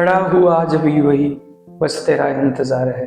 खडा हुआ जब ही वही बस तेरा इंतजार है।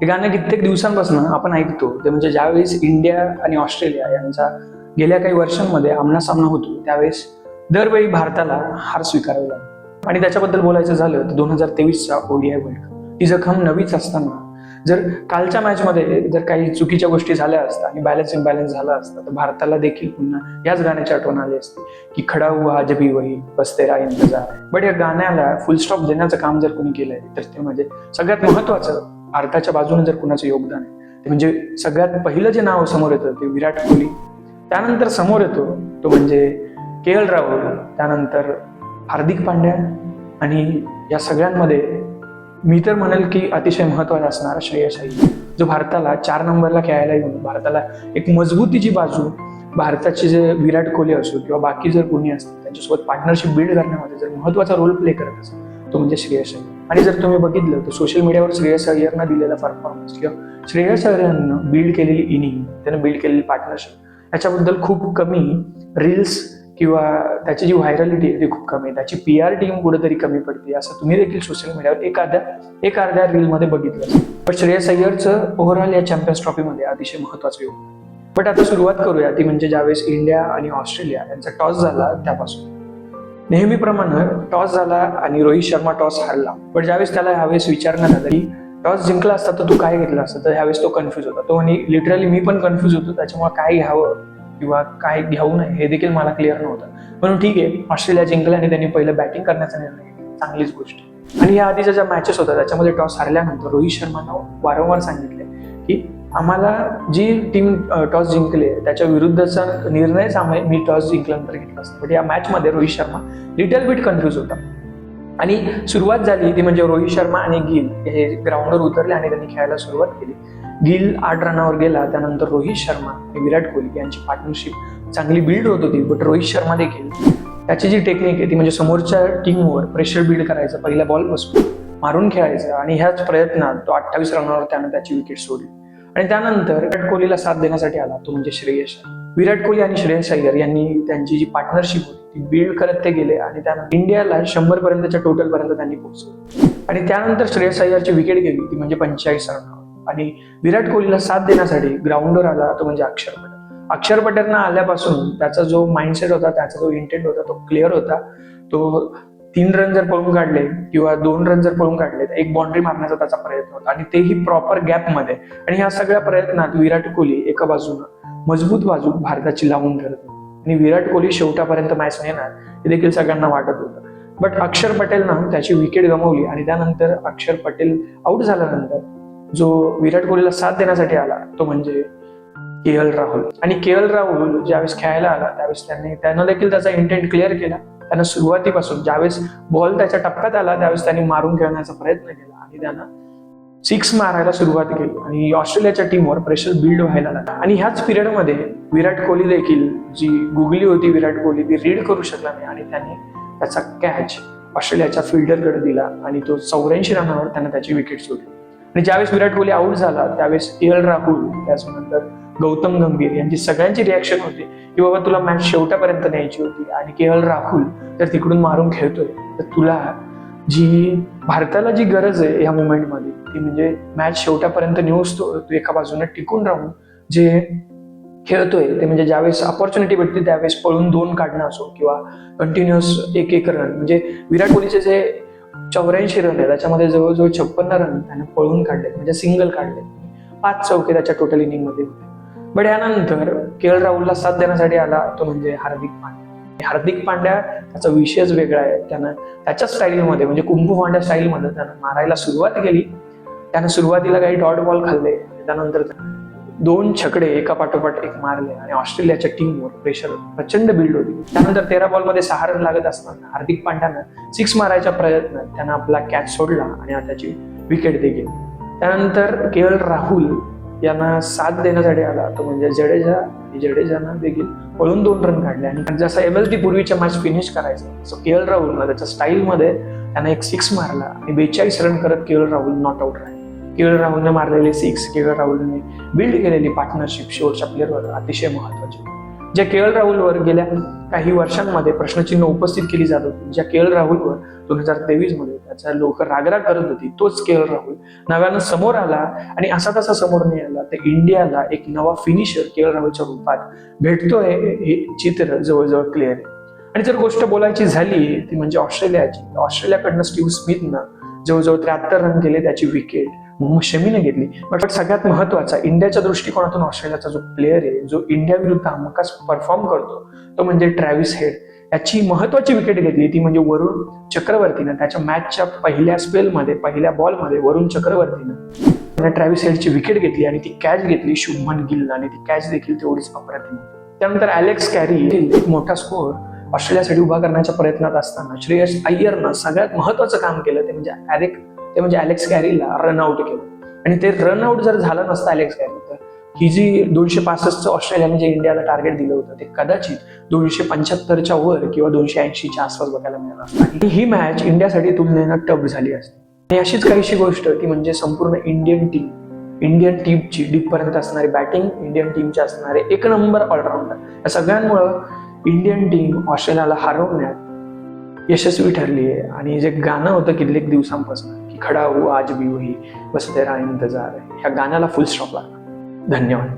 हे गाणं कित्येक दिवसांपासून आपण ऐकतो ते म्हणजे ज्यावेळेस इंडिया आणि ऑस्ट्रेलिया यांचा गेल्या काही वर्षांमध्ये आमनासामना होतो त्यावेळेस दरवेळी भारताला हार स्वीकारावी लागतो आणि त्याच्याबद्दल बोलायचं झालं तर दोन हजार तेवीसचा ओडीआय वर्ल्ड ही जखम नवीच असताना जर कालच्या मॅचमध्ये जर काही चुकीच्या गोष्टी झाल्या असतात आणि बॅलन्स इम्बॅलन्स झाला असता तर भारताला देखील पुन्हा याच गाण्याची आठवण आली असती की खडा हुआ जबी वही बस्तेरा इंतजार. बट या गाण्याला फुल स्टॉप देण्याचं काम जर कोणी केलंय तर ते म्हणजे सगळ्यात महत्वाचं भारताच्या बाजूने जर कुणाचं योगदान आहे ते म्हणजे सगळ्यात पहिलं जे नाव समोर येतं ते विराट कोहली. त्यानंतर समोर येतो तो म्हणजे के एल राहुल त्यानंतर हार्दिक पांड्या आणि या सगळ्यांमध्ये मी तर म्हणेल की अतिशय महत्त्वाचा असणारा श्रेयस अय्यर जो भारताला चार नंबरला खेळायला येऊन भारताला एक मजबूतीची बाजू भारताचे जे विराट कोहली असो किंवा बाकी जर कोणी असतील त्यांच्यासोबत पार्टनरशिप बिल्ड करण्यामध्ये जर महत्त्वाचा रोल प्ले करत असेल तो म्हणजे श्रेयस अय्यर आणि जर तुम्ही बघितलं तर सोशल मीडियावर श्रेयस अय्यरनं दिलेला परफॉर्मन्स किंवा श्रेयस अय्यरनं बिल्ड केलेली इनिंग त्यानं बिल्ड केलेली पार्टनरशिप याच्याबद्दल खूप कमी रील्स किंवा त्याची जी व्हायरलिटी आहे ती खूप कमी आहे. त्याची पी आर टीम कुठेतरी कमी पडते असं तुम्ही देखील सोशल मीडियावर एखाद्या एक अर्ध्या रीलमध्ये बघितलं पण श्रेयस अय्यरचं ओव्हरऑल या चॅम्पियन्स ट्रॉफीमध्ये अतिशय महत्वाचं योग हो. बट आता सुरुवात करूया. ती म्हणजे ज्यावेळेस इंडिया आणि ऑस्ट्रेलिया यांचा टॉस झाला त्यापासून. नेहमीप्रमाणे टॉस झाला आणि रोहित शर्मा टॉस हारला. पण ज्यावेळेस त्याला ह्यावेळेस विचारण्यात आलं की टॉस जिंकला असता तर तू काय घेतला असतं? तर ह्यावेळेस तो कन्फ्युज होता. तो म्हणे लिटरली मी पण कन्फ्युज होतो. त्याच्यामुळे काय घ्यावं किंवा काय घेऊ नये हे देखील मला क्लिअर नव्हतं. म्हणून ठीक आहे ऑस्ट्रेलिया जिंकला आणि त्यांनी पहिलं बॅटिंग करण्याचा निर्णय घेतला. चांगलीच गोष्ट. आणि या आधीच्या ज्या मॅचेस होत्या त्याच्यामध्ये टॉस हारल्यानंतर रोहित शर्मानं वारंवार सांगितले की आम्हाला जी टीम टॉस जिंकले त्याच्या विरुद्धचा निर्णयच आम्ही मी टॉस जिंकल्यानंतर घेतला असतो. बट या मॅचमध्ये Rohit Sharma little bit confuse होता. आणि सुरुवात झाली ती म्हणजे रोहित शर्मा आणि गिल हे ग्राउंडवर उतरले आणि त्यांनी खेळायला सुरुवात केली. गिल आठ रनावर गेला त्यानंतर रोहित शर्मा आणि विराट कोहली यांची पार्टनरशिप चांगली बिल्ड होत होती बट रोहित शर्मा देखील त्याची जी टेक्निक आहे ती म्हणजे समोरच्या टीमवर प्रेशर बिल्ड करायचं बॉल बसतो मारून खेळायचं आणि ह्याच प्रयत्नात तो अठ्ठावीस रनावर त्यानं त्याची विकेट सोडली. आणि त्यानंतर विराट कोहलीला साथ देण्यासाठी आला तो म्हणजे श्रेयस. विराट कोहली आणि श्रेयस अय्यर यांनी त्यांची जी पार्टनरशिप होती बिल्ड करत ते गेले आणि त्या इंडियाला शंभर पर्यंतच्या टोटल पर्यंत त्यांनी पोहोचले आणि त्यानंतर श्रेयस अय्यरची विकेट गेली ती म्हणजे पंचेचाळीस रन आणि विराट कोहलीला साथ देण्यासाठी ग्राउंडवर आला तो म्हणजे अक्षर पटेल. अक्षर पटेलना आल्यापासून त्याचा जो माइंडसेट होता त्याचा जो इंटेंट होता तो क्लिअर होता. तो तीन रन जर पळून काढले किंवा दोन रन जर पळून काढले तर एक बाउंड्री मारण्याचा त्याचा प्रयत्न होता. आणि तेही प्रॉपर गॅपमध्ये आणि ह्या सगळ्या प्रयत्नात विराट कोहली एका बाजूनं मजबूत बाजू भारताची लावून धरत होती. आणि विराट कोहली शेवटापर्यंत मॅच नेणार हे देखील सगळ्यांना वाटत होतं. बट अक्षर पटेलनं त्याची विकेट गमावली आणि त्यानंतर अक्षर पटेल आऊट झाल्यानंतर जो विराट कोहलीला साथ देण्यासाठी आला तो म्हणजे के एल राहुल. आणि के एल राहुल ज्यावेळेस खेळायला आला त्यावेळेस त्यांनी त्यानं देखील त्याचा इंटेंट क्लिअर केला. त्यानं सुरुवातीपासून ज्यावेळेस बॉल त्याच्या टप्प्यात आला त्यावेळेस त्यांनी मारून खेळण्याचा प्रयत्न केला आणि त्यानं सिक्स मारायला सुरुवात केली. आणि ऑस्ट्रेलियाच्या टीमवर प्रेशर बिल्ड व्हायला लागला. आणि ह्याच पिरियडमध्ये विराट कोहली देखील जी गुगली होती विराट कोहली ती रीड करू शकला नाही. आणि त्याने त्याचा कॅच ऑस्ट्रेलियाच्या फिल्डरकडे दिला. आणि तो चौऱ्याऐंशी रनावर त्यानं त्याची विकेट सोडली. आणि ज्यावेळेस विराट कोहली आऊट झाला त्यावेळेस के एल राहुल त्याच्यानंतर गौतम गंभीर यांची सगळ्यांची रिॲक्शन होती की बाबा तुला मॅच शेवटापर्यंत न्यायची होती. आणि के एल राहुल जर तिकडून मारून खेळतोय तर तुला जी भारताला जी गरज आहे या मुवमेंटमध्ये ती म्हणजे मॅच शेवटापर्यंत न्यूज तो एका बाजूने टिकून राहून जे खेळतोय ते म्हणजे ज्यावेळेस ऑपॉर्च्युनिटी भेटते त्यावेळेस पळून दोन काढणं असो किंवा कंटिन्युअस एक एक रन म्हणजे विराट कोहलीचे जे चौऱ्याऐंशी रन आहे त्याच्यामध्ये जवळजवळ छप्पन्न रन त्याने पळून काढले म्हणजे सिंगल काढले पाच चौके त्याच्या टोटल इनिंगमध्ये होते. बट यानंतर के एल राहुलला साथ देण्यासाठी आला तो म्हणजे हार्दिक पांड्या. हार्दिक पांड्या त्याचा विषयच वेगळा आहे. त्यानं त्याच्या स्टाईलमध्ये म्हणजे कुंभू पांड्या स्टाईलमध्ये त्यानं मारायला सुरुवात केली. त्यानं सुरुवातीला काही डॉट बॉल खाल्ले. त्यानंतर दोन छकडे एका पाठोपाठ एक मारले आणि ऑस्ट्रेलियाच्या टीमवर प्रेशर प्रचंड बिल्ड होती. त्यानंतर तेरा बॉलमध्ये सहा रन लागत असताना हार्दिक पांड्यानं सिक्स मारायच्या प्रयत्नात त्यानं आपला कॅच सोडला आणि त्याची विकेट देखील. त्यानंतर के एल राहुल यांना साथ देण्यासाठी आला. तो म्हणजे जडेजा आणि जडेजानं देखील पळून दोन रन काढले. आणि जसं एम एल डी पूर्वीच्या मॅच फिनिश करायचं सो के एल राहुलनं त्याच्या स्टाईलमध्ये त्यानं एक सिक्स मारला. आणि बेचाळीस रन करत K L Rahul not out राहिले. के एल राहुलने मारलेले सिक्स के एल राहुलने बिल्ड केलेली पार्टनरशिप शेवटच्या प्लेअरवर अतिशय महत्वाची. ज्या के एल राहुलवर गेल्या काही वर्षांमध्ये प्रश्नचिन्ह उपस्थित केली जात होती ज्या के एल राहुलवर दोन हजार तेवीसमध्ये त्याचा लोक रागराग करत होती तोच के एल राहुल नव्यानं समोर आला आणि असा तसा समोर नाही आला तर इंडियाला एक नवा फिनिशर के एल राहुलच्या रूपात भेटतोय हे चित्र जवळजवळ क्लिअर आहे. आणि जर गोष्ट बोलायची झाली ती म्हणजे ऑस्ट्रेलियाची. ऑस्ट्रेलियाकडनं स्टीव्ह स्मिथनं जवळजवळ त्र्याहत्तर रन केले त्याची विकेट शमीने घेतली. बट सगळ्यात महत्त्वाचा इंडियाच्या दृष्टिकोनातून ऑस्ट्रेलियाचा जो प्लेअर आहे जो इंडिया विरुद्ध हमखास परफॉर्म करतो तो म्हणजे ट्रॅव्हिस हेड याची महत्वाची विकेट घेतली ती म्हणजे वरुण चक्रवर्तीनं. त्याच्या मॅचच्या पहिल्या स्पेलमध्ये पहिल्या बॉलमध्ये वरुण चक्रवर्तीनं. त्याने ट्रॅव्हिस हेडची विकेट घेतली आणि ती कॅच घेतली शुभमन गिल आणि ती कॅच देखील तेवढीच अप्रतिम. त्यानंतर अलेक्स कॅरी एक मोठा स्कोअर ऑस्ट्रेलियासाठी उभा करण्याच्या प्रयत्नात असताना श्रेयस अय्यरनं सगळ्यात महत्वाचं काम केलं ते म्हणजे अरेक ते म्हणजे अलेक्स कॅरीला रनआउट केलं. आणि ते रनआउट जर झालं नसतं अलेक्स कॅरी तर ही जी दोनशे पासष्टचं ऑस्ट्रेलियाने जे म्हणजे इंडियाला टार्गेट दिलं होतं ते कदाचित दोनशे पंच्याहत्तरच्या वर किंवा दोनशे ऐंशीच्या आसपास बघायला मिळालं आणि ही मॅच इंडियासाठी तुलनेनं टफ झाली असते. आणि अशीच काहीशी गोष्ट की म्हणजे संपूर्ण इंडियन टीम इंडियन टीमची डीपपर्यंत असणारी बॅटिंग इंडियन टीमचे असणारे एक नंबर ऑलराऊंडर या सगळ्यांमुळं इंडियन टीम ऑस्ट्रेलियाला हरवण्यात यशस्वी ठरली आहे आणि जे गाणं होतं कित्येक दिवसांपासून खडा हो आज भी वही बस तेरा इंतजार आहे ह्या गाण्याला फुल स्टॉप लागला धन्यवाद.